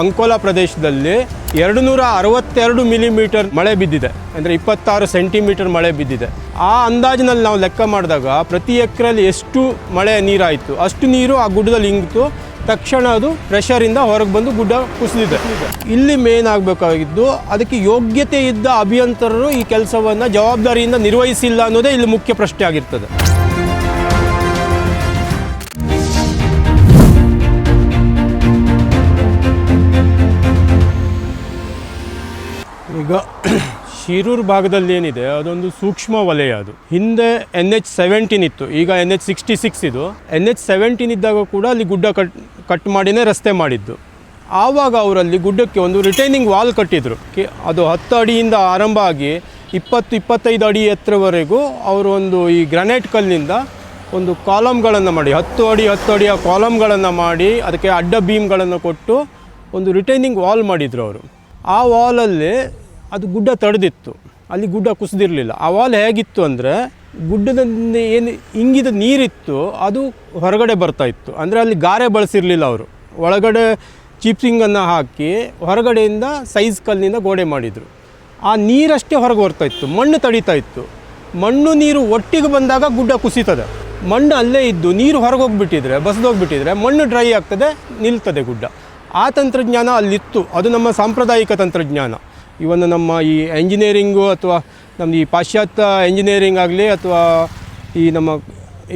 ಅಂಕೋಲಾ ಪ್ರದೇಶದಲ್ಲಿ ಎರಡು ನೂರ ಅರವತ್ತೆರಡು ಮಿಲಿಮೀಟರ್ ಮಳೆ ಬಿದ್ದಿದೆ. ಅಂದರೆ ಇಪ್ಪತ್ತಾರು ಸೆಂಟಿಮೀಟರ್ ಮಳೆ ಬಿದ್ದಿದೆ. ಆ ಅಂದಾಜಿನಲ್ಲಿ ನಾವು ಲೆಕ್ಕ ಮಾಡಿದಾಗ ಪ್ರತಿ ಎಕರೆಯಲ್ಲಿ ಎಷ್ಟು ಮಳೆ ನೀರಾಯಿತು. ಅಷ್ಟು ನೀರು ಆ ಗುಡ್ಡದಲ್ಲಿ ಇಂಗಿತು. ತಕ್ಷಣ ಅದು ಪ್ರೆಷರಿಂದ ಹೊರಗೆ ಬಂದು ಗುಡ್ಡ ಕುಸಿದಿದೆ. ಇಲ್ಲಿ ಮೇನ್ ಆಗಬೇಕಾಗಿದ್ದು ಅದಕ್ಕೆ ಯೋಗ್ಯತೆ ಇದ್ದ ಅಭಿಯಂತರರು ಈ ಕೆಲಸವನ್ನು ಜವಾಬ್ದಾರಿಯಿಂದ ನಿರ್ವಹಿಸಿಲ್ಲ ಅನ್ನೋದೇ ಇಲ್ಲಿ ಮುಖ್ಯ ಪ್ರಶ್ನೆ ಆಗಿರ್ತದೆ. ಈಗ ಶಿರೂರು ಭಾಗದಲ್ಲಿ ಏನಿದೆ, ಅದೊಂದು ಸೂಕ್ಷ್ಮ ವಲಯ ಅದು. ಹಿಂದೆ ಎನ್ ಎಚ್ ಸೆವೆಂಟೀನ್ ಇತ್ತು, ಈಗ ಎನ್ ಎಚ್ ಸಿಕ್ಸ್ಟಿ ಸಿಕ್ಸ್ ಇದು. ಎನ್ ಎಚ್ ಸೆವೆಂಟೀನ್ ಇದ್ದಾಗ ಕೂಡ ಅಲ್ಲಿ ಗುಡ್ಡ ಕಟ್ ಕಟ್ ಮಾಡಿನೇ ರಸ್ತೆ ಮಾಡಿದ್ದು. ಆವಾಗ ಅವರಲ್ಲಿ ಗುಡ್ಡಕ್ಕೆ ಒಂದು ರಿಟೈನಿಂಗ್ ವಾಲ್ ಕಟ್ಟಿದ್ರು. ಅದು ಹತ್ತು ಅಡಿಯಿಂದ ಆರಂಭ ಆಗಿ ಇಪ್ಪತ್ತು, ಇಪ್ಪತ್ತೈದು ಅಡಿ ಎತ್ತರವರೆಗೂ ಅವರು ಒಂದು ಈ ಗ್ರಾನೈಟ್ ಕಲ್ಲಿನಿಂದ ಒಂದು ಕಾಲಮ್ಗಳನ್ನು ಮಾಡಿ, ಹತ್ತು ಅಡಿ, ಹತ್ತು ಅಡಿಯ ಕಾಲಮ್ಗಳನ್ನು ಮಾಡಿ, ಅದಕ್ಕೆ ಅಡ್ಡ ಬೀಮ್ಗಳನ್ನು ಕೊಟ್ಟು ಒಂದು ರಿಟೈನಿಂಗ್ ವಾಲ್ ಮಾಡಿದರು ಅವರು. ಆ ವಾಲಲ್ಲಿ ಅದು ಗುಡ್ಡ ತಡೆದಿತ್ತು. ಅಲ್ಲಿ ಗುಡ್ಡ ಕುಸಿದಿರಲಿಲ್ಲ. ವಾಲ್ ಹೇಗಿತ್ತು ಅಂದರೆ ಗುಡ್ಡದ ಏನು ಇಂಗಿದ ನೀರಿತ್ತು, ಅದು ಹೊರಗಡೆ ಬರ್ತಾ ಇತ್ತು. ಅಂದರೆ ಅಲ್ಲಿ ಗಾರೆ ಬಳಸಿರಲಿಲ್ಲ ಅವರು. ಒಳಗಡೆ ಚಿಪ್ಸಿಂಗನ್ನು ಹಾಕಿ ಹೊರಗಡೆಯಿಂದ ಸೈಜ್ ಕಲ್ಲಿನಿಂದ ಗೋಡೆ ಮಾಡಿದರು. ಆ ನೀರಷ್ಟೇ ಹೊರಗೆ ಬರ್ತಾ ಇತ್ತು. ಮಣ್ಣು ತಡೀತಾ ಇತ್ತು. ಮಣ್ಣು ನೀರು ಒಟ್ಟಿಗೆ ಬಂದಾಗ ಗುಡ್ಡ ಕುಸಿತದೆ. ಮಣ್ಣು ಅಲ್ಲೇ ಇದ್ದು ನೀರು ಹೊರಗೆ ಹೋಗ್ಬಿಟ್ಟಿದ್ರೆ ಬಸದೋಗ್ಬಿಟ್ಟಿದ್ರೆ ಮಣ್ಣು ಡ್ರೈ ಆಗ್ತದೆ, ನಿಲ್ತದೆ ಗುಡ್ಡ. ಆ ತಂತ್ರಜ್ಞಾನ ಅಲ್ಲಿತ್ತು. ಅದು ನಮ್ಮ ಸಾಂಪ್ರದಾಯಿಕ ತಂತ್ರಜ್ಞಾನ. ಇವನ್ ನಮ್ಮ ಈ ಎಂಜಿನಿಯರಿಂಗು ಅಥವಾ ನಮ್ಮದು ಈ ಪಾಶ್ಚಾತ್ಯ ಎಂಜಿನಿಯರಿಂಗ್ ಆಗಲಿ ಅಥವಾ ಈ ನಮ್ಮ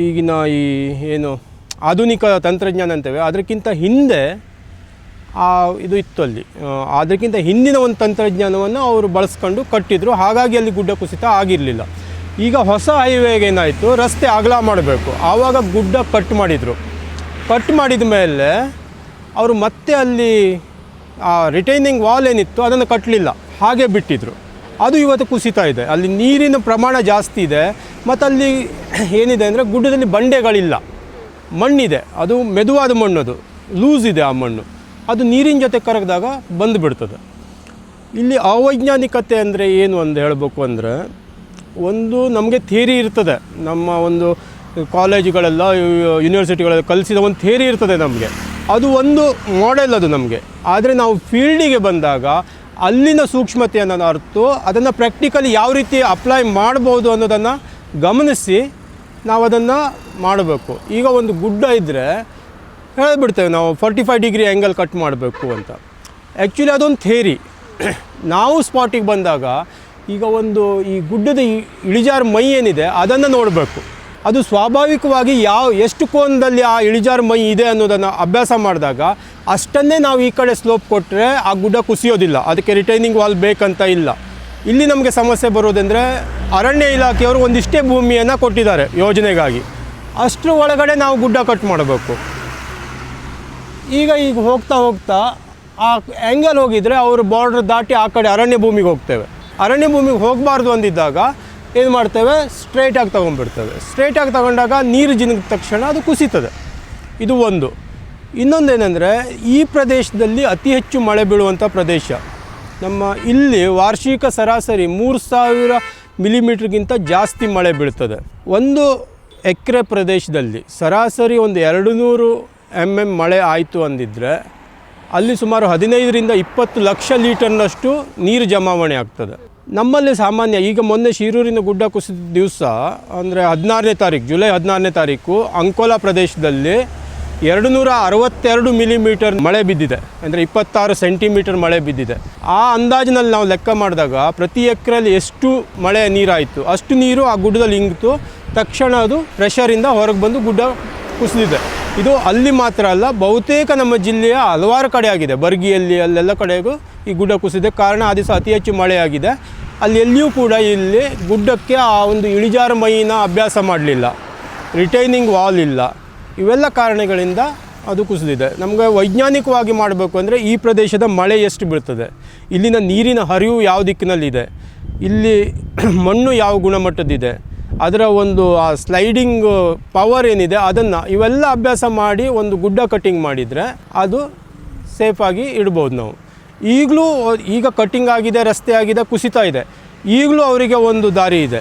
ಈಗಿನ ಈ ಏನು ಆಧುನಿಕ ತಂತ್ರಜ್ಞಾನ ಅಂತೇವೆ, ಅದಕ್ಕಿಂತ ಹಿಂದೆ ಆ ಇದು ಇತ್ತು ಅಲ್ಲಿ. ಅದಕ್ಕಿಂತ ಹಿಂದಿನ ಒಂದು ತಂತ್ರಜ್ಞಾನವನ್ನು ಅವರು ಬಳಸ್ಕೊಂಡು ಕಟ್ಟಿದ್ರು. ಹಾಗಾಗಿ ಅಲ್ಲಿ ಗುಡ್ಡ ಕುಸಿತ ಆಗಿರಲಿಲ್ಲ. ಈಗ ಹೊಸ ಹೈವೇಗೆ ಏನಾಯಿತು? ರಸ್ತೆ ಅಗಲ ಮಾಡಬೇಕು. ಆವಾಗ ಗುಡ್ಡ ಕಟ್ ಮಾಡಿದರು. ಕಟ್ ಮಾಡಿದ ಮೇಲೆ ಅವರು ಮತ್ತೆ ಅಲ್ಲಿ ಆ ರಿಟೈನಿಂಗ್ ವಾಲ್ ಏನಿತ್ತು, ಅದನ್ನು ಕಟ್ಟಲಿಲ್ಲ ಹಾಗೆ ಬಿಟ್ಟಿದ್ರು. ಅದು ಇವತ್ತು ಕುಸಿತಾ ಇದೆ. ಅಲ್ಲಿ ನೀರಿನ ಪ್ರಮಾಣ ಜಾಸ್ತಿ ಇದೆ. ಮತ್ತು ಅಲ್ಲಿ ಏನಿದೆ ಅಂದರೆ ಗುಡ್ಡದಲ್ಲಿ ಬಂಡೆಗಳಿಲ್ಲ. ಮಣ್ಣಿದೆ. ಅದು ಮೆದುವಾದ ಮಣ್ಣು ಅದು ಲೂಸ್ ಇದೆ ಆ ಮಣ್ಣು. ಅದು ನೀರಿನ ಜೊತೆ ಕರಗಿದಾಗ ಬಂದು ಬಿಡ್ತದೆ. ಇಲ್ಲಿ ಅವೈಜ್ಞಾನಿಕತೆ ಅಂದರೆ ಏನು ಅಂತ ಹೇಳಬೇಕು ಅಂದರೆ, ಒಂದು ನಮಗೆ ಥೇರಿ ಇರ್ತದೆ. ನಮ್ಮ ಒಂದು ಕಾಲೇಜುಗಳೆಲ್ಲ, ಯೂನಿವರ್ಸಿಟಿಗಳೆಲ್ಲ ಕಲಿಸಿದ ಒಂದು ಥೇರಿ ಇರ್ತದೆ ನಮಗೆ. ಅದು ಒಂದು ಮಾಡೆಲ್ ಅದು ನಮಗೆ. ಆದರೆ ನಾವು ಫೀಲ್ಡಿಗೆ ಬಂದಾಗ ಅಲ್ಲಿನ ಸೂಕ್ಷ್ಮತೆಯನ್ನು ಅರ್ತು ಅದನ್ನು ಪ್ರಾಕ್ಟಿಕಲಿ ಯಾವ ರೀತಿ ಅಪ್ಲೈ ಮಾಡ್ಬೋದು ಅನ್ನೋದನ್ನು ಗಮನಿಸಿ ನಾವು ಅದನ್ನು ಮಾಡಬೇಕು. ಈಗ ಒಂದು ಗುಡ್ಡ ಇದ್ದರೆ ಹೇಳಿಬಿಡ್ತೇವೆ ನಾವು forty five degree angle cut ಮಾಡಬೇಕು ಅಂತ. ಆ್ಯಕ್ಚುಲಿ ಅದೊಂದು ಥೇರಿ ನಾವು ಸ್ಪಾಟಿಗೆ ಬಂದಾಗ ಈಗ ಒಂದು ಈ ಗುಡ್ಡದ ಇಳಿಜಾರು ಮೈ ಏನಿದೆ ಅದನ್ನು ನೋಡಬೇಕು. ಅದು ಸ್ವಾಭಾವಿಕವಾಗಿ ಯಾವ, ಎಷ್ಟು ಕೋನದಲ್ಲಿ ಆ ಇಳಿಜಾರು ಮೈ ಇದೆ ಅನ್ನೋದನ್ನು ಅಭ್ಯಾಸ ಮಾಡಿದಾಗ ಅಷ್ಟನ್ನೇ ನಾವು ಈ ಕಡೆ ಸ್ಲೋಪ್ ಕೊಟ್ಟರೆ ಆ ಗುಡ್ಡ ಕುಸಿಯೋದಿಲ್ಲ. ಅದಕ್ಕೆ ರಿಟೈನಿಂಗ್ ವಾಲ್ ಬೇಕಂತ ಇಲ್ಲ. ಇಲ್ಲಿ ನಮಗೆ ಸಮಸ್ಯೆ ಬರೋದೆಂದರೆ ಅರಣ್ಯ ಇಲಾಖೆಯವರು ಒಂದಿಷ್ಟೇ ಭೂಮಿಯನ್ನು ಕೊಟ್ಟಿದ್ದಾರೆ ಯೋಜನೆಗಾಗಿ. ಅಷ್ಟರ ಒಳಗಡೆ ನಾವು ಗುಡ್ಡ ಕಟ್ ಮಾಡಬೇಕು. ಈಗ ಈಗ ಹೋಗ್ತಾ ಹೋಗ್ತಾ ಆ ಆ್ಯಂಗಲ್ ಹೋಗಿದರೆ ಅವರು ಬಾರ್ಡ್ರ್ ದಾಟಿ ಆ ಕಡೆ ಅರಣ್ಯ ಭೂಮಿಗೆ ಹೋಗ್ತೇವೆ. ಅರಣ್ಯ ಭೂಮಿಗೆ ಹೋಗಬಾರ್ದು ಅಂದಿದ್ದಾಗ ಏನು ಮಾಡ್ತೇವೆ? ಸ್ಟ್ರೈಟಾಗಿ ತೊಗೊಂಡ್ಬಿಡ್ತೇವೆ. ಸ್ಟ್ರೈಟಾಗಿ ತಗೊಂಡಾಗ ನೀರು ಜಿನಗಿದ ತಕ್ಷಣ ಅದು ಕುಸಿತದೆ. ಇದು ಒಂದು. ಇನ್ನೊಂದೇನೆಂದರೆ, ಈ ಪ್ರದೇಶದಲ್ಲಿ ಅತಿ ಹೆಚ್ಚು ಮಳೆ ಬೀಳುವಂಥ ಪ್ರದೇಶ. ನಮ್ಮ ಇಲ್ಲಿ ವಾರ್ಷಿಕ ಸರಾಸರಿ ಮೂರು ಸಾವಿರ ಮಿಲಿಮೀಟ್ರ್ಗಿಂತ ಜಾಸ್ತಿ ಮಳೆ ಬೀಳ್ತದೆ. ಒಂದು ಎಕರೆ ಪ್ರದೇಶದಲ್ಲಿ ಸರಾಸರಿ ಒಂದು ಎರಡು ನೂರು ಎಂ ಎಂ ಮಳೆ ಆಯಿತು ಅಂದಿದ್ರೆ, ಅಲ್ಲಿ ಸುಮಾರು ಹದಿನೈದರಿಂದ ಇಪ್ಪತ್ತು ಲಕ್ಷ ಲೀಟರ್ನಷ್ಟು ನೀರು ಜಮಾವಣೆ ಆಗ್ತದೆ. ನಮ್ಮಲ್ಲಿ ಸಾಮಾನ್ಯ, ಈಗ ಮೊನ್ನೆ ಶಿರೂರಿನ ಗುಡ್ಡ ಕುಸಿದ ದಿವಸ, ಅಂದರೆ ಹದಿನಾರನೇ ತಾರೀಕು, ಜುಲೈ ಹದಿನಾರನೇ ತಾರೀಕು, ಅಂಕೋಲಾ ಪ್ರದೇಶದಲ್ಲಿ ಎರಡು ನೂರ ಅರವತ್ತೆರಡು ಮಿಲಿಮೀಟರ್ ಮಳೆ ಬಿದ್ದಿದೆ. ಅಂದರೆ ಇಪ್ಪತ್ತಾರು ಸೆಂಟಿಮೀಟರ್ ಮಳೆ ಬಿದ್ದಿದೆ. ಆ ಅಂದಾಜಿನಲ್ಲಿ ನಾವು ಲೆಕ್ಕ ಮಾಡಿದಾಗ ಪ್ರತಿ ಎಕರೆಯಲ್ಲಿ ಎಷ್ಟು ಮಳೆ ನೀರಾಯಿತು? ಅಷ್ಟು ನೀರು ಆ ಗುಡ್ಡದಲ್ಲಿ ಇಂಗಿತು. ತಕ್ಷಣ ಅದು ಪ್ರೆಷರಿಂದ ಹೊರಗೆ ಬಂದು ಗುಡ್ಡ ಕುಸಿದಿದೆ. ಇದು ಅಲ್ಲಿ ಮಾತ್ರ ಅಲ್ಲ, ಬಹುತೇಕ ನಮ್ಮ ಜಿಲ್ಲೆಯ ಹಲವಾರು ಕಡೆ ಆಗಿದೆ. ಬರ್ಗಿಯಲ್ಲಿ ಅಲ್ಲೆಲ್ಲ ಕಡೆಗೂ ಈ ಗುಡ್ಡ ಕುಸಿದೆ. ಕಾರಣ, ಆ ದಿವಸ ಅತಿ ಹೆಚ್ಚು ಮಳೆಯಾಗಿದೆ ಅಲ್ಲಿ ಎಲ್ಲಿಯೂ ಕೂಡ ಇಲ್ಲಿ ಗುಡ್ಡಕ್ಕೆ ಆ ಒಂದು ಇಳಿಜಾರು ಮೈನ ಅಭ್ಯಾಸ ಮಾಡಲಿಲ್ಲ. ರಿಟೈನಿಂಗ್ ವಾಲ್ ಇಲ್ಲ. ಇವೆಲ್ಲ ಕಾರಣಗಳಿಂದ ಅದು ಕುಸಿದಿದೆ. ನಮಗೆ ವೈಜ್ಞಾನಿಕವಾಗಿ ಮಾಡಬೇಕು ಅಂದರೆ ಈ ಪ್ರದೇಶದ ಮಳೆ ಎಷ್ಟು ಬೀಳ್ತದೆ. ಇಲ್ಲಿನ ನೀರಿನ ಹರಿವು ಯಾವ ದಿಕ್ಕಿನಲ್ಲಿದೆ. ಇಲ್ಲಿ ಮಣ್ಣು ಯಾವ ಗುಣಮಟ್ಟದಿದೆ ಅದರ ಒಂದು ಆ ಸ್ಲೈಡಿಂಗ್ ಪವರ್ ಏನಿದೆ, ಅದನ್ನು ಇವೆಲ್ಲ ಅಭ್ಯಾಸ ಮಾಡಿ ಒಂದು ಗುಡ್ಡ ಕಟ್ಟಿಂಗ್ ಮಾಡಿದರೆ ಅದು ಸೇಫಾಗಿ ಇಡ್ಬೋದು ನಾವು. ಈಗಲೂ ಈಗ ಕಟ್ಟಿಂಗ್ ಆಗಿದೆ, ರಸ್ತೆ ಆಗಿದೆ, ಕುಸಿತ ಇದೆ. ಈಗಲೂ ಅವರಿಗೆ ಒಂದು ದಾರಿ ಇದೆ.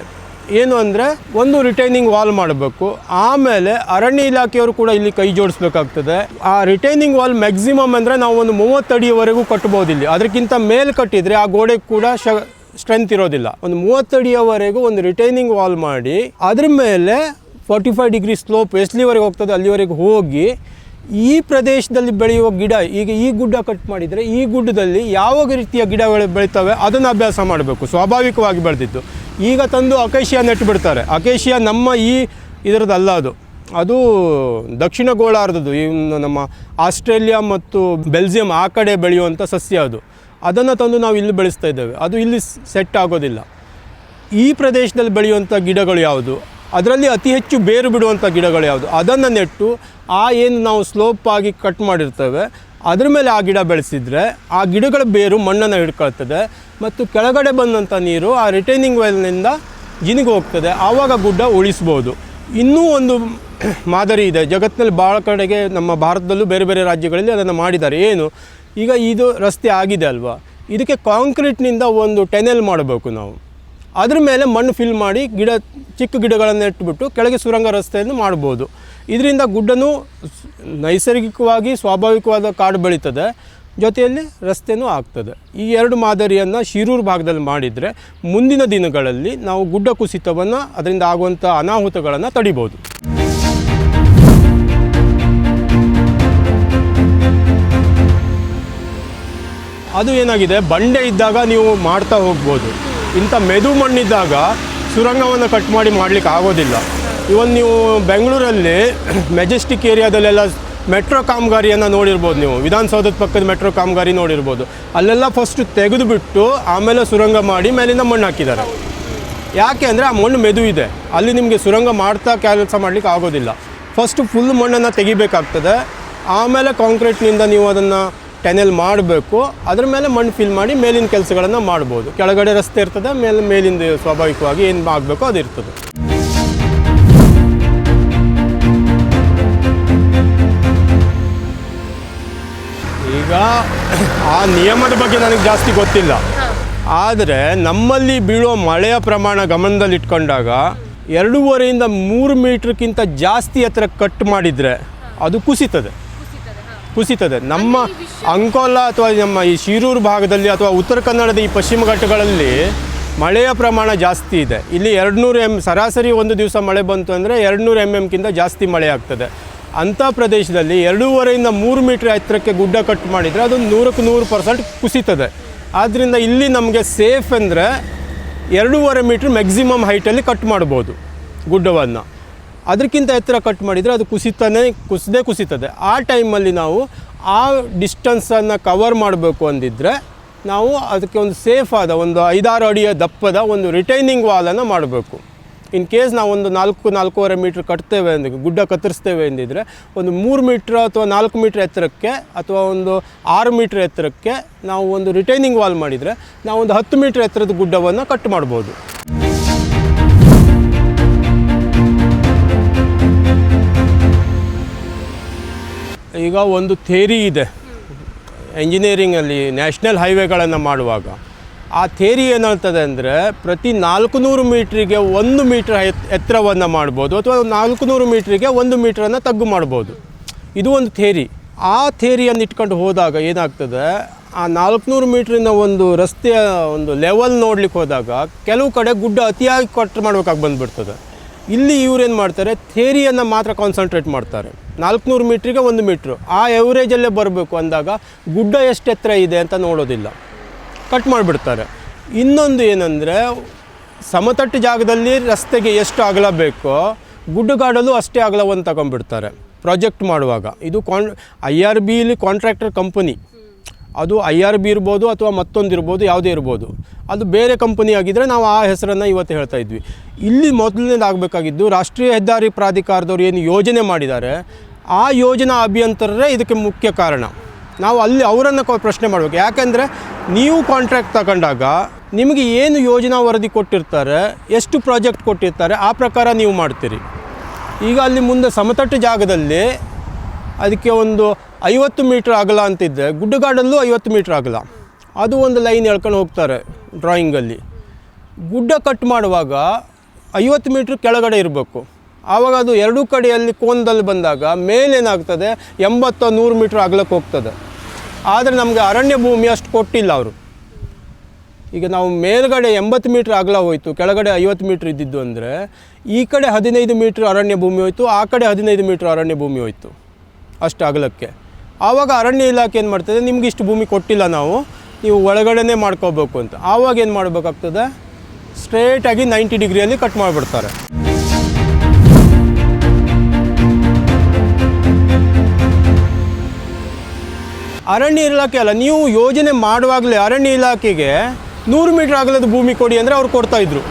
ಏನು ಅಂದರೆ ಒಂದು ರಿಟೈನಿಂಗ್ ವಾಲ್ ಮಾಡಬೇಕು. ಆಮೇಲೆ ಅರಣ್ಯ ಇಲಾಖೆಯವರು ಕೂಡ ಇಲ್ಲಿ ಕೈ ಜೋಡಿಸ್ಬೇಕಾಗ್ತದೆ. ಆ ರಿಟೈನಿಂಗ್ ವಾಲ್ ಮ್ಯಾಕ್ಸಿಮಮ್ ಅಂದರೆ ನಾವು ಒಂದು ಮೂವತ್ತಡಿಯವರೆಗೂ ಕಟ್ಬೋದು ಇಲ್ಲಿ ಅದಕ್ಕಿಂತ ಮೇಲೆ ಕಟ್ಟಿದರೆ ಆ ಗೋಡೆ ಕೂಡ ಶ ಸ್ಟ್ರೆಂತ್ ಇರೋದಿಲ್ಲ. ಒಂದು ಮೂವತ್ತಡಿಯವರೆಗೂ ಒಂದು ರಿಟೈನಿಂಗ್ ವಾಲ್ ಮಾಡಿ, ಅದ್ರ ಮೇಲೆ ಫಾರ್ಟಿ ಫೈವ್ ಡಿಗ್ರಿ ಸ್ಲೋಪ್ ಎಸ್ಲಿವರೆಗೆ ಹೋಗ್ತದೆ, ಅಲ್ಲಿವರೆಗೆ ಹೋಗಿ ಈ ಪ್ರದೇಶದಲ್ಲಿ ಬೆಳೆಯುವ ಗಿಡ, ಈಗ ಈ ಗುಡ್ಡ ಕಟ್ ಮಾಡಿದರೆ ಈ ಗುಡ್ಡದಲ್ಲಿ ಯಾವ ರೀತಿಯ ಗಿಡಗಳು ಬೆಳೀತವೆ ಅದನ್ನು ಅಭ್ಯಾಸ ಮಾಡಬೇಕು. ಸ್ವಾಭಾವಿಕವಾಗಿ ಬೆಳೆದಿತ್ತು ಈಗ ತಂದು ಅಕೇಶಿಯಾ ನೆಟ್ಟು ಬಿಡ್ತಾರೆ. ಅಕೇಶಿಯಾ ನಮ್ಮ ಈ ಇದರದಲ್ಲ ಅದು. ಅದು ದಕ್ಷಿಣ ಗೋಳಾರ್ಧದ್ದು. ಇನ್ನು ನಮ್ಮ ಆಸ್ಟ್ರೇಲಿಯಾ ಮತ್ತು ಬೆಲ್ಜಿಯಂ ಆ ಕಡೆ ಬೆಳೆಯುವಂಥ ಸಸ್ಯ ಅದು. ಅದನ್ನು ತಂದು ನಾವು ಇಲ್ಲಿ ಬೆಳೆಸ್ತಾ ಇದ್ದೇವೆ. ಅದು ಇಲ್ಲಿ ಸೆಟ್ ಆಗೋದಿಲ್ಲ. ಈ ಪ್ರದೇಶದಲ್ಲಿ ಬೆಳೆಯುವಂಥ ಗಿಡಗಳು ಯಾವುದು? ಅದರಲ್ಲಿ ಅತಿ ಹೆಚ್ಚು ಬೇರು ಬಿಡುವಂಥ ಗಿಡಗಳು ಯಾವುದು? ಅದನ್ನು ನೆಟ್ಟು ಆ ಏನು ನಾವು ಸ್ಲೋಪ್ ಆಗಿ ಕಟ್ ಮಾಡಿರ್ತೇವೆ, ಅದ್ರ ಮೇಲೆ ಆ ಗಿಡ ಬೆಳೆಸಿದರೆ ಆ ಗಿಡಗಳ ಬೇರು ಮಣ್ಣನ್ನು ಹಿಡ್ಕೊಳ್ತದೆ ಮತ್ತು ಕೆಳಗಡೆ ಬಂದಂಥ ನೀರು ಆ ರಿಟೈನಿಂಗ್ ವೆಲ್ನಿಂದ ಜಿನಿಗೆ ಹೋಗ್ತದೆ, ಆವಾಗ ಗುಡ್ಡ ಉಳಿಸ್ಬೋದು. ಇನ್ನೂ ಒಂದು ಮಾದರಿ ಇದೆ. ಜಗತ್ತಿನಲ್ಲಿ ಭಾಳ ಕಡೆಗೆ ನಮ್ಮ ಭಾರತದಲ್ಲೂ ಬೇರೆ ಬೇರೆ ರಾಜ್ಯಗಳಲ್ಲಿ ಅದನ್ನು ಮಾಡಿದ್ದಾರೆ. ಏನು? ಈಗ ಇದು ರಸ್ತೆ ಆಗಿದೆ ಅಲ್ವಾ? ಇದಕ್ಕೆ ಕಾಂಕ್ರೀಟ್ನಿಂದ ಒಂದು ಟೆನೆಲ್ ಮಾಡಬೇಕು ನಾವು. ಅದ್ರ ಮೇಲೆ ಮಣ್ಣು ಫಿಲ್ ಮಾಡಿ ಗಿಡ, ಚಿಕ್ಕ ಗಿಡಗಳನ್ನು ಇಟ್ಬಿಟ್ಟು ಕೆಳಗೆ ಸುರಂಗ ರಸ್ತೆಯನ್ನು ಮಾಡ್ಬೋದು. ಇದರಿಂದ ಗುಡ್ಡನೂ ನೈಸರ್ಗಿಕವಾಗಿ, ಸ್ವಾಭಾವಿಕವಾದ ಕಾಡು ಬೆಳೀತದೆ. ಜೊತೆಯಲ್ಲಿ ರಸ್ತೆನೂ ಆಗ್ತದೆ. ಈ ಎರಡು ಮಾದರಿಯನ್ನು ಶಿರೂರು ಭಾಗದಲ್ಲಿ ಮಾಡಿದರೆ ಮುಂದಿನ ದಿನಗಳಲ್ಲಿ ನಾವು ಗುಡ್ಡ ಕುಸಿತವನ್ನು ಅದರಿಂದ ಆಗುವಂಥ ಅನಾಹುತಗಳನ್ನು ತಡಿಬೋದು. ಅದು ಏನಾಗಿದೆ? ಬಂಡೆ ಇದ್ದಾಗ ನೀವು ಮಾಡ್ತಾ ಹೋಗ್ಬೋದು. ಇಂಥ ಮೆದು ಮಣ್ಣಿದ್ದಾಗ ಸುರಂಗವನ್ನು ಕಟ್ ಮಾಡಿ ಮಾಡಲಿಕ್ಕೆ ಆಗೋದಿಲ್ಲ. ಇವನ್ ನೀವು ಬೆಂಗಳೂರಲ್ಲಿ ಮೆಜೆಸ್ಟಿಕ್ ಏರಿಯಾದಲ್ಲೆಲ್ಲ ಮೆಟ್ರೋ ಕಾಮಗಾರಿಯನ್ನು ನೋಡಿರ್ಬೋದು ನೀವು. ವಿಧಾನಸೌಧದ ಪಕ್ಕದ ಮೆಟ್ರೋ ಕಾಮಗಾರಿ ನೋಡಿರ್ಬೋದು. ಅಲ್ಲೆಲ್ಲ ಫಸ್ಟ್ ತೆಗೆದುಬಿಟ್ಟು ಆಮೇಲೆ ಸುರಂಗ ಮಾಡಿ ಮೇಲಿಂದ ಮಣ್ಣು ಹಾಕಿದ್ದಾರೆ. ಯಾಕೆ ಅಂದರೆ ಆ ಮಣ್ಣು ಮೆದು ಇದೆ. ಅಲ್ಲಿ ನಿಮಗೆ ಸುರಂಗ ಮಾಡ್ತಾ ಕೆಲಸ ಮಾಡಲಿಕ್ಕೆ ಆಗೋದಿಲ್ಲ. ಫಸ್ಟ್ ಫುಲ್ ಮಣ್ಣನ್ನು ತೆಗಿಬೇಕಾಗ್ತದೆ. ಆಮೇಲೆ ಕಾಂಕ್ರೀಟ್ನಿಂದ ನೀವು ಅದನ್ನು ಟೆನೆಲ್ ಮಾಡಬೇಕು. ಅದ್ರ ಮೇಲೆ ಮಣ್ಣು ಫಿಲ್ ಮಾಡಿ ಮೇಲಿನ ಕೆಲಸಗಳನ್ನು ಮಾಡ್ಬೋದು. ಕೆಳಗಡೆ ರಸ್ತೆ ಇರ್ತದೆ ಮೇಲೆ ಮೇಲಿಂದ ಸ್ವಾಭಾವಿಕವಾಗಿ ಏನು ಆಗಬೇಕು ಅದು ಇರ್ತದೆ. ಈಗ ಆ ನಿಯಮದ ಬಗ್ಗೆ ನನಗೆ ಜಾಸ್ತಿ ಗೊತ್ತಿಲ್ಲ. ಆದರೆ ನಮ್ಮಲ್ಲಿ ಬೀಳೋ ಮಳೆಯ ಪ್ರಮಾಣ ಗಮನದಲ್ಲಿಟ್ಕೊಂಡಾಗ ಎರಡೂವರೆಯಿಂದ ಮೂರು ಮೀಟ್ರ್ಕ್ಕಿಂತ ಜಾಸ್ತಿ ಎತ್ತರ ಕಟ್ ಮಾಡಿದರೆ ಅದು ಕುಸಿತದೆ. ಕುಸಿತದೆ. ನಮ್ಮ ಅಂಕೋಲಾ ಅಥವಾ ನಮ್ಮ ಈ ಶಿರೂರು ಭಾಗದಲ್ಲಿ ಅಥವಾ ಉತ್ತರ ಕನ್ನಡದ ಈ ಪಶ್ಚಿಮ ಘಟ್ಟಗಳಲ್ಲಿ ಮಳೆಯ ಪ್ರಮಾಣ ಜಾಸ್ತಿ ಇದೆ. ಇಲ್ಲಿ ಎರಡುನೂರು ಎಂ ಸರಾಸರಿ ಒಂದು ದಿವಸ ಮಳೆ ಬಂತು ಅಂದರೆ ಎರಡುನೂರು ಎಂ ಎಮ್ಗಿಂತ ಜಾಸ್ತಿ ಮಳೆ ಆಗ್ತದೆ. ಅಂಥ ಪ್ರದೇಶದಲ್ಲಿ ಎರಡೂವರೆಯಿಂದ ಮೂರು ಮೀಟ್ರ್ ಎತ್ತರಕ್ಕೆ ಗುಡ್ಡ ಕಟ್ ಮಾಡಿದರೆ ಅದು ನೂರಕ್ಕೆ ನೂರು ಪರ್ಸೆಂಟ್ ಕುಸಿತದೆ. ಆದ್ದರಿಂದ ಇಲ್ಲಿ ನಮಗೆ ಸೇಫ್ ಅಂದರೆ ಎರಡೂವರೆ ಮೀಟ್ರ್ ಮ್ಯಾಕ್ಸಿಮಮ್ ಹೈಟಲ್ಲಿ ಕಟ್ ಮಾಡ್ಬೋದು ಗುಡ್ಡವನ್ನು. ಅದಕ್ಕಿಂತ ಎತ್ತರ ಕಟ್ ಮಾಡಿದರೆ ಅದು ಕುಸಿತಾನೆ ಕುಸಿದೇ ಕುಸಿತದೆ. ಆ ಟೈಮಲ್ಲಿ ನಾವು ಆ ಡಿಸ್ಟನ್ಸನ್ನು ಕವರ್ ಮಾಡಬೇಕು ಅಂದಿದ್ದರೆ ನಾವು ಅದಕ್ಕೆ ಒಂದು ಸೇಫ್ ಆದ ಒಂದು ಐದಾರು ಅಡಿಯ ದಪ್ಪದ ಒಂದು ರಿಟೈನಿಂಗ್ ವಾಲನ್ನು ಮಾಡಬೇಕು. ಇನ್ ಕೇಸ್ ನಾವು ಒಂದು ನಾಲ್ಕು, ನಾಲ್ಕೂವರೆ ಮೀಟ್ರ್ ಕಟ್ತೇವೆ ಅಂದ ಗುಡ್ಡ ಕತ್ತರಿಸ್ತೇವೆ ಎಂದಿದ್ದರೆ ಒಂದು ಮೂರು ಮೀಟ್ರ್ ಅಥವಾ ನಾಲ್ಕು ಮೀಟ್ರ್ ಎತ್ತರಕ್ಕೆ ಅಥವಾ ಒಂದು ಆರು ಮೀಟ್ರ್ ಎತ್ತರಕ್ಕೆ ನಾವು ಒಂದು ರಿಟೈನಿಂಗ್ ವಾಲ್ ಮಾಡಿದರೆ ನಾವು ಒಂದು ಹತ್ತು ಮೀಟ್ರ್ ಎತ್ತರದ ಗುಡ್ಡವನ್ನು ಕಟ್ ಮಾಡ್ಬೋದು. ಈಗ ಒಂದು ಥೇರಿ ಇದೆ. ಎಂಜಿನಿಯರಿಂಗಲ್ಲಿ ನ್ಯಾಷನಲ್ ಹೈವೇಗಳನ್ನು ಮಾಡುವಾಗ. ಆ ಥೇರಿ ಏನಾಗ್ತದೆ ಅಂದರೆ ಪ್ರತಿ ನಾಲ್ಕು ನೂರು ಮೀಟ್ರಿಗೆ ಒಂದು ಮೀಟ್ರ್ ಎತ್ತರವನ್ನು ಮಾಡ್ಬೋದು ಅಥವಾ ನಾಲ್ಕು ನೂರು ಮೀಟ್ರಿಗೆ ಒಂದು ಮೀಟ್ರನ್ನು ತಗ್ಗು ಮಾಡ್ಬೋದು. ಇದು ಒಂದು ಥೇರಿ. ಆ ಥೇರಿಯನ್ನು ಇಟ್ಕೊಂಡು ಹೋದಾಗ ಏನಾಗ್ತದೆ, ಆ ನಾಲ್ಕುನೂರು ಮೀಟ್ರಿನ ಒಂದು ರಸ್ತೆಯ ಒಂದು ಲೆವೆಲ್ ನೋಡ್ಲಿಕ್ಕೆ ಹೋದಾಗ ಕೆಲವು ಕಡೆ ಗುಡ್ಡ ಅತಿಯಾಗಿ ಕಟ್ ಮಾಡ್ಬೇಕಾಗಿ ಬಂದುಬಿಡ್ತದೆ. ಇಲ್ಲಿ ಇವ್ರೇನು ಮಾಡ್ತಾರೆ? ಥೇರಿಯನ್ನು ಮಾತ್ರ ಕಾನ್ಸಂಟ್ರೇಟ್ ಮಾಡ್ತಾರೆ. ನಾಲ್ಕುನೂರು ಮೀಟ್ರಿಗೆ ಒಂದು ಮೀಟ್ರು. ಆ ಎವರೇಜಲ್ಲೇ ಬರಬೇಕು ಅಂದಾಗ ಗುಡ್ಡ ಎಷ್ಟು ಎತ್ತರ ಇದೆ ಅಂತ ನೋಡೋದಿಲ್ಲ. ಕಟ್ ಮಾಡಿಬಿಡ್ತಾರೆ. ಇನ್ನೊಂದು ಏನಂದರೆ, ಸಮತಟ್ಟು ಜಾಗದಲ್ಲಿ ರಸ್ತೆಗೆ ಎಷ್ಟು ಅಗಲ ಬೇಕೋ, ಗುಡ್ಡಗಾಡಲು ಅಷ್ಟೇ ಅಗಲವನ್ನು ತಗೊಂಡ್ಬಿಡ್ತಾರೆ. ಪ್ರಾಜೆಕ್ಟ್ ಮಾಡುವಾಗ. ಇದು ಕಾನ್ ಐ ಆರ್ ಬಿಲಿ ಕಾಂಟ್ರಾಕ್ಟರ್ ಕಂಪನಿ ಅದು ಐ ಆರ್ ಬಿ ಇರ್ಬೋದು ಅಥವಾ ಮತ್ತೊಂದು ಇರ್ಬೋದು, ಯಾವುದೇ ಇರ್ಬೋದು. ಅದು ಬೇರೆ ಕಂಪನಿ ಆಗಿದ್ದರೆ ನಾವು ಆ ಹೆಸರನ್ನು ಇವತ್ತು ಹೇಳ್ತಾ ಇದ್ವಿ. ಇಲ್ಲಿ ಮೊದಲನೇದಾಗಬೇಕಾಗಿದ್ದು ರಾಷ್ಟ್ರೀಯ ಹೆದ್ದಾರಿ ಪ್ರಾಧಿಕಾರದವ್ರು ಏನು ಯೋಜನೆ ಮಾಡಿದ್ದಾರೆ, ಆ ಯೋಜನಾ ಅಭಿಯಂತರರೇ ಇದಕ್ಕೆ ಮುಖ್ಯ ಕಾರಣ. ನಾವು ಅಲ್ಲಿ ಅವರನ್ನು ಪ್ರಶ್ನೆ ಮಾಡಬೇಕು. ಯಾಕೆಂದರೆ ನೀವು ಕಾಂಟ್ರಾಕ್ಟ್ ತಗೊಂಡಾಗ ನಿಮಗೆ ಏನು ಯೋಜನಾ ವರದಿ ಕೊಟ್ಟಿರ್ತಾರೆ, ಎಷ್ಟು ಪ್ರಾಜೆಕ್ಟ್ ಕೊಟ್ಟಿರ್ತಾರೆ, ಆ ಪ್ರಕಾರ ನೀವು ಮಾಡ್ತೀರಿ. ಈಗ ಅಲ್ಲಿ ಮುಂದೆ ಸಮತಟ್ಟು ಜಾಗದಲ್ಲಿ ಅದಕ್ಕೆ ಒಂದು ಐವತ್ತು ಮೀಟ್ರ್ ಆಗಲ್ಲ ಅಂತಿದ್ದೆ ಗುಡ್ಡಗಾಡಲ್ಲೂ ಐವತ್ತು ಮೀಟ್ರ್ ಆಗಲ್ಲ ಅದು ಒಂದು ಲೈನ್ ಎಳ್ಕೊಂಡು ಹೋಗ್ತಾರೆ ಡ್ರಾಯಿಂಗಲ್ಲಿ. ಗುಡ್ಡ ಕಟ್ ಮಾಡುವಾಗ ಐವತ್ತು ಮೀಟ್ರ್ ಕೆಳಗಡೆ ಇರಬೇಕು. ಆವಾಗ ಅದು ಎರಡೂ ಕಡೆಯಲ್ಲಿ ಕೋನದಲ್ಲಿ ಬಂದಾಗ ಮೇಲೇನಾಗ್ತದೆ ಎಂಬತ್ತು ನೂರು ಮೀಟ್ರ್ ಆಗ್ಲಕ್ಕೆ ಹೋಗ್ತದೆ. ಆದರೆ ನಮಗೆ ಅರಣ್ಯ ಭೂಮಿ ಅಷ್ಟು ಕೊಟ್ಟಿಲ್ಲ ಅವರು. ಈಗ ನಾವು ಮೇಲ್ಗಡೆ ಎಂಬತ್ತು ಮೀಟ್ರ್ ಆಗಲ ಹೋಯಿತು, ಕೆಳಗಡೆ ಐವತ್ತು ಮೀಟ್ರ್ ಇದ್ದಿದ್ದು ಅಂದರೆ ಈ ಕಡೆ ಹದಿನೈದು ಮೀಟ್ರ್ ಅರಣ್ಯ ಭೂಮಿ ಹೋಯಿತು, ಆ ಕಡೆ ಹದಿನೈದು ಮೀಟ್ರ್ ಅರಣ್ಯ ಭೂಮಿ ಹೋಯಿತು ಅಷ್ಟು ಅಗಲಕ್ಕೆ. ಆವಾಗ ಅರಣ್ಯ ಇಲಾಖೆ ಏನು ಮಾಡ್ತದೆ, ನಿಮ್ಗೆ ಇಷ್ಟು ಭೂಮಿ ಕೊಟ್ಟಿಲ್ಲ ನಾವು, ನೀವು ಒಳಗಡೆನೆ ಮಾಡ್ಕೋಬೇಕು ಅಂತ. ಆವಾಗ ಏನು ಮಾಡಬೇಕಾಗ್ತದೆ ಸ್ಟ್ರೇಟಾಗಿ ನೈಂಟಿ ಡಿಗ್ರಿಯಲ್ಲಿ ಕಟ್ ಮಾಡಿಬಿಡ್ತಾರೆ. ಅರಣ್ಯ ಇಲಾಖೆ ಅಲ್ಲ, ನೀವು ಯೋಜನೆ ಮಾಡುವಾಗಲೇ ಅರಣ್ಯ ಇಲಾಖೆಗೆ ನೂರು ಮೀಟ್ರ್ ಆಗಲದ ಭೂಮಿ ಕೊಡಿ ಅಂದರೆ ಅವ್ರು ಕೊಡ್ತಾಯಿದ್ರು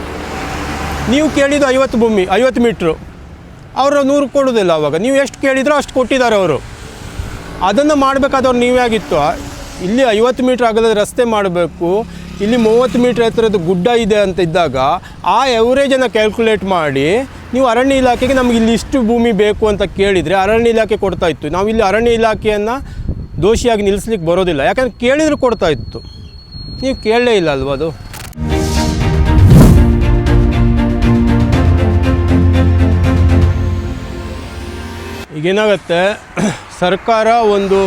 ನೀವು ಕೇಳಿದ್ದು ಐವತ್ತು ಭೂಮಿ, ಐವತ್ತು ಮೀಟ್ರು. ಅವರು ನೂರು ಕೊಡೋದಿಲ್ಲ ಅವಾಗ. ನೀವು ಎಷ್ಟು ಕೇಳಿದ್ರೋ ಅಷ್ಟು ಕೊಟ್ಟಿದ್ದಾರೆ ಅವರು. ಅದನ್ನು ಮಾಡಬೇಕಾದವ್ರು ನೀವೇ ಆಗಿತ್ತು. ಇಲ್ಲಿ ಐವತ್ತು ಮೀಟ್ರ್ ಆಗಲದ ರಸ್ತೆ ಮಾಡಬೇಕು. ಇಲ್ಲಿ ಮೂವತ್ತು ಮೀಟ್ರ್ ಎತ್ತರದ ಗುಡ್ಡ ಇದೆ ಅಂತ ಇದ್ದಾಗ ಆ ಎವರೇಜನ್ನು ಕ್ಯಾಲ್ಕುಲೇಟ್ ಮಾಡಿ ನೀವು ಅರಣ್ಯ ಇಲಾಖೆಗೆ ನಮಗೆ ಇಲ್ಲಿ ಇಷ್ಟು ಭೂಮಿ ಬೇಕು ಅಂತ ಕೇಳಿದರೆ ಅರಣ್ಯ ಇಲಾಖೆ ಕೊಡ್ತಾ ಇತ್ತು. ನಾವು ಇಲ್ಲಿ ಅರಣ್ಯ ಇಲಾಖೆಯನ್ನು ದೋಷಿಯಾಗಿ ನಿಲ್ಲಿಸ್ಲಿಕ್ಕೆ ಬರೋದಿಲ್ಲ. ಯಾಕಂದ್ರೆ ಕೇಳಿದರೂ ಕೊಡ್ತಾ ಇತ್ತು. ನೀವು ಕೇಳಲೇ ಇಲ್ಲ ಅಲ್ವಾ ಅದು? ಈಗೇನಾಗತ್ತೆ? ಸರ್ಕಾರ ಒಂದು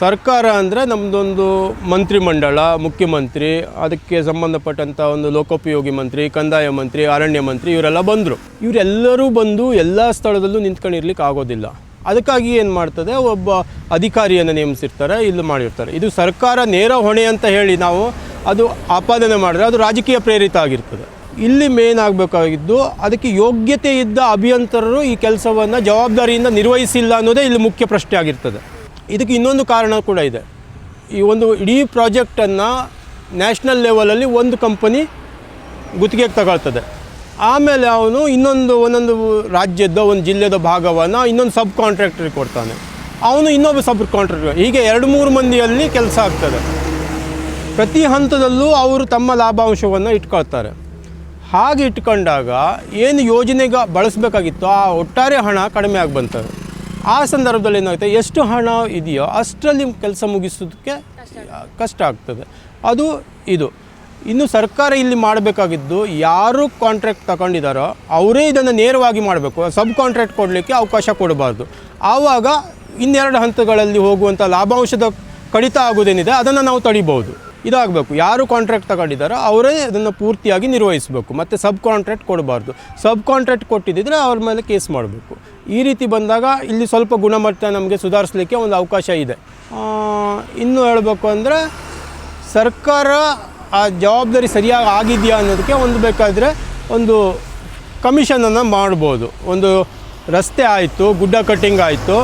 ಸರ್ಕಾರ ಅಂದರೆ ನಮ್ಮದೊಂದು ಮಂತ್ರಿಮಂಡಲ, ಮುಖ್ಯಮಂತ್ರಿ, ಅದಕ್ಕೆ ಸಂಬಂಧಪಟ್ಟಂಥ ಒಂದು ಲೋಕೋಪಯೋಗಿ ಮಂತ್ರಿ, ಕಂದಾಯ ಮಂತ್ರಿ, ಅರಣ್ಯ ಮಂತ್ರಿ ಇವರೆಲ್ಲ ಬಂದರು. ಇವರೆಲ್ಲರೂ ಬಂದು ಎಲ್ಲ ಸ್ಥಳದಲ್ಲೂ ನಿಂತ್ಕೊಂಡಿರ್ಲಿಕ್ಕೆ ಆಗೋದಿಲ್ಲ. ಅದಕ್ಕಾಗಿ ಏನು ಮಾಡ್ತದೆ? ಒಬ್ಬ ಅಧಿಕಾರಿಯನ್ನು ನೇಮಿಸಿರ್ತಾರೆ, ಇಲ್ಲಿ ಮಾಡಿರ್ತಾರೆ. ಇದು ಸರ್ಕಾರ ನೇರ ಹೊಣೆ ಅಂತ ಹೇಳಿ ನಾವು ಅದು ಆಪಾದನೆ ಮಾಡಿದ್ರೆ ಅದು ರಾಜಕೀಯ ಪ್ರೇರಿತ ಆಗಿರ್ತದೆ. ಇಲ್ಲಿ ಮೇನ್ ಆಗಬೇಕಾಗಿದ್ದು ಅದಕ್ಕೆ ಯೋಗ್ಯತೆ ಇದ್ದ ಅಭಿಯಂತರರು ಈ ಕೆಲಸವನ್ನು ಜವಾಬ್ದಾರಿಯಿಂದ ನಿರ್ವಹಿಸಿಲ್ಲ ಅನ್ನೋದೇ ಇಲ್ಲಿ ಮುಖ್ಯ ಪ್ರಶ್ನೆ ಆಗಿರ್ತದೆ. ಇದಕ್ಕೆ ಇನ್ನೊಂದು ಕಾರಣ ಕೂಡ ಇದೆ. ಈ ಒಂದು ಇಡೀ ಪ್ರಾಜೆಕ್ಟನ್ನು ನ್ಯಾಷನಲ್ ಲೆವೆಲಲ್ಲಿ ಒಂದು ಕಂಪನಿ ಗುತ್ತಿಗೆಗೆ ತಗೊಳ್ತದೆ. ಆಮೇಲೆ ಅವನು ಇನ್ನೊಂದು ಒಂದೊಂದು ರಾಜ್ಯದ ಒಂದು ಜಿಲ್ಲೆದ ಭಾಗವನ್ನು ಇನ್ನೊಂದು ಸಬ್ ಕಾಂಟ್ರಾಕ್ಟ್ರಿಗೆ ಕೊಡ್ತಾನೆ. ಅವನು ಇನ್ನೊಬ್ಬ ಸಬ್ ಕಾಂಟ್ರಾಕ್ಟರ್ ಹೀಗೆ ಎರಡು ಮೂರು ಮಂದಿಯಲ್ಲಿ ಕೆಲಸ ಆಗ್ತದೆ. ಪ್ರತಿ ಹಂತದಲ್ಲೂ ಅವರು ತಮ್ಮ ಲಾಭಾಂಶವನ್ನು ಇಟ್ಕೊಳ್ತಾರೆ. ಹಾಗೆ ಇಟ್ಕೊಂಡಾಗ ಏನು ಯೋಜನೆಗೆ ಬಳಸಬೇಕಾಗಿತ್ತು ಆ ಒಟ್ಟಾರೆ ಹಣ ಕಡಿಮೆ ಆಗಿ ಆ ಸಂದರ್ಭದಲ್ಲಿ ಏನಾಗುತ್ತೆ? ಎಷ್ಟು ಹಣ ಇದೆಯೋ ಅಷ್ಟರಲ್ಲಿ ಕೆಲಸ ಮುಗಿಸೋದಕ್ಕೆ ಕಷ್ಟ ಆಗ್ತದೆ. ಅದು ಇದು. ಇನ್ನು ಸರ್ಕಾರ ಇಲ್ಲಿ ಮಾಡಬೇಕಾಗಿದ್ದು ಯಾರು ಕಾಂಟ್ರಾಕ್ಟ್ ತಗೊಂಡಿದ್ದಾರೋ ಅವರೇ ಇದನ್ನು ನೇರವಾಗಿ ಮಾಡಬೇಕು. ಸಬ್ ಕಾಂಟ್ರಾಕ್ಟ್ ಕೊಡಲಿಕ್ಕೆ ಅವಕಾಶ ಕೊಡಬಾರ್ದು. ಆವಾಗ ಇನ್ನೆರಡು ಹಂತಗಳಲ್ಲಿ ಹೋಗುವಂಥ ಲಾಭಾಂಶದ ಕಡಿತ ಆಗೋದೇನಿದೆ ಅದನ್ನು ನಾವು ತಡಿಬೋದು ಇದಾಗಬೇಕು. ಯಾರು ಕಾಂಟ್ರಾಕ್ಟ್ ತಗೊಂಡಿದ್ದಾರೋ ಅವರೇ ಅದನ್ನು ಪೂರ್ತಿಯಾಗಿ ನಿರ್ವಹಿಸಬೇಕು. ಮತ್ತು ಸಬ್ ಕಾಂಟ್ರಾಕ್ಟ್ ಕೊಡಬಾರ್ದು. ಸಬ್ ಕಾಂಟ್ರಾಕ್ಟ್ ಕೊಟ್ಟಿದ್ದರೆ ಅವ್ರ ಮೇಲೆ ಕೇಸ್ ಮಾಡಬೇಕು. ಈ ರೀತಿ ಬಂದಾಗ ಇಲ್ಲಿ ಸ್ವಲ್ಪ ಗುಣಮಟ್ಟ ನಮಗೆ ಸುಧಾರಿಸಲಿಕ್ಕೆ ಒಂದು ಅವಕಾಶ ಇದೆ. ಇನ್ನೂ ಇನ್ನು ಹೇಳಬೇಕು ಅಂದರೆ ಸರ್ಕಾರ ಆ ಜವಾಬ್ದಾರಿ ಸರಿಯಾಗಿ ಆಗಿದೆಯಾ ಅನ್ನೋದಕ್ಕೆ ಒಂದು ಬೇಕಾದರೆ ಒಂದು ಕಮಿಷನನ್ನು ಮಾಡ್ಬೋದು. ಒಂದು ರಸ್ತೆ ಆಯಿತು, ಗುಡ್ಡ ಕಟ್ಟಿಂಗ್ ಆಯಿತು.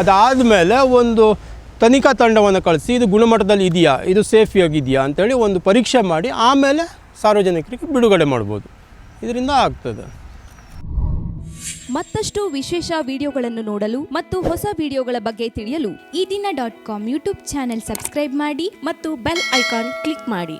ಅದಾದಮೇಲೆ ಒಂದು ತನಿಖಾ ತಂಡವನ್ನು ಕಳಿಸಿ, ಇದು ಗುಣಮಟ್ಟದಲ್ಲಿ ಇದೆಯಾ, ಇದು ಸೇಫಿಯಾಗಿದೆಯಾ ಅಂತೇಳಿ ಒಂದು ಪರೀಕ್ಷೆ ಮಾಡಿ, ಆಮೇಲೆ ಸಾರ್ವಜನಿಕರಿಗೆ ಬಿಡುಗಡೆ ಮಾಡ್ಬೋದು. ಇದರಿಂದ ಆಗ್ತದೆ. ಮತ್ತಷ್ಟು ವಿಶೇಷ ವಿಡಿಯೋಗಳನ್ನು ನೋಡಲು ಮತ್ತು ಹೊಸ ವಿಡಿಯೋಗಳ ಬಗ್ಗೆ ತಿಳಿಯಲು Ee Dina dot com YouTube channel subscribe ಮಾಡಿ ಮತ್ತು ಬೆಲ್ ಐಕಾನ್ ಕ್ಲಿಕ್ ಮಾಡಿ.